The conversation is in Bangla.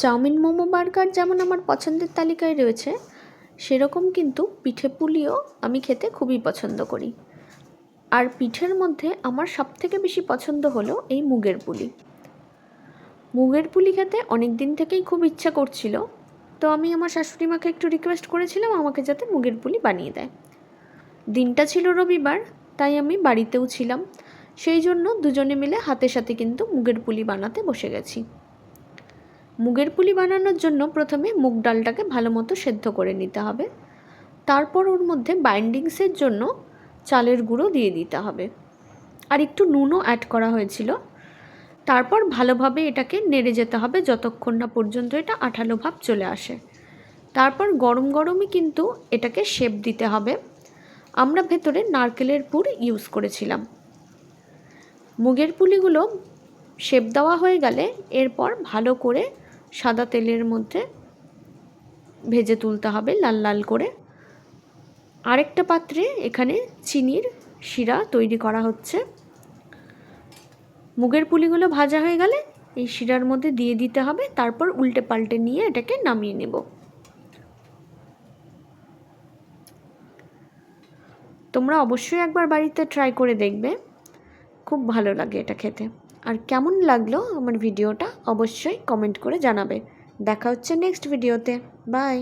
চাউমিন মোমো বার্গার যেমন আমার পছন্দের তালিকায় রয়েছে, সেরকম কিন্তু পিঠে পুলিও আমি খেতে খুবই পছন্দ করি। আর পিঠের মধ্যে আমার সবথেকে বেশি পছন্দ হলো এই মুগের পুলি। মুগের পুলি খেতে অনেক দিন থেকেই খুব ইচ্ছা করছিল, তো আমি আমার শাশুড়ি মাকে একটু রিকোয়েস্ট করেছিলাম আমাকে যাতে মুগের পুলি বানিয়ে দেয়। দিনটা ছিল রবিবার, তাই আমি বাড়িতেও ছিলাম, সেই জন্য দুজনে মিলে হাতে সাথে কিন্তু মুগের পুলি বানাতে বসে গেছি। মুগের পুলি বানানোর জন্য প্রথমে মুগ ডালটাকে ভালো মতো সেদ্ধ করে নিতে হবে। তারপর ওর মধ্যে বাইন্ডিংসের জন্য চালের গুঁড়ো দিয়ে দিতে হবে। আর একটু নুনও অ্যাড করা হয়েছিল। তারপর ভালোভাবে এটাকে নেড়ে যেতে হবে যতক্ষণ না পর্যন্ত এটা আঠালো ভাব চলে আসে। তারপর গরম গরমই কিন্তু এটাকে শেপ দিতে হবে। আমরা ভেতরে নারকেলের পুর ইউজ করেছিলাম। মুগের পুলিগুলো শেপ দেওয়া হয়ে গেলে এরপর ভালো করে সাদা তেলের মধ্যে ভেজে তুলতে হবে লাল লাল করে। আরেকটা পাত্রে এখানে চিনির শিরা তৈরি করা হচ্ছে। মুগের পুলিগুলো ভাজা হয়ে গেলে এই শিরার মধ্যে দিয়ে দিতে হবে, তারপর উল্টে পাল্টে নিয়ে এটাকে নামিয়ে নেব। তোমরা অবশ্যই একবার বাড়িতে ট্রাই করে দেখবে। খুব ভালো লাগে এটা খেতে। আর কেমন লাগল আমার ভিডিওটা অবশ্যই কমেন্ট করে জানাবে। দেখা হচ্ছে নেক্সট ভিডিওতে বাই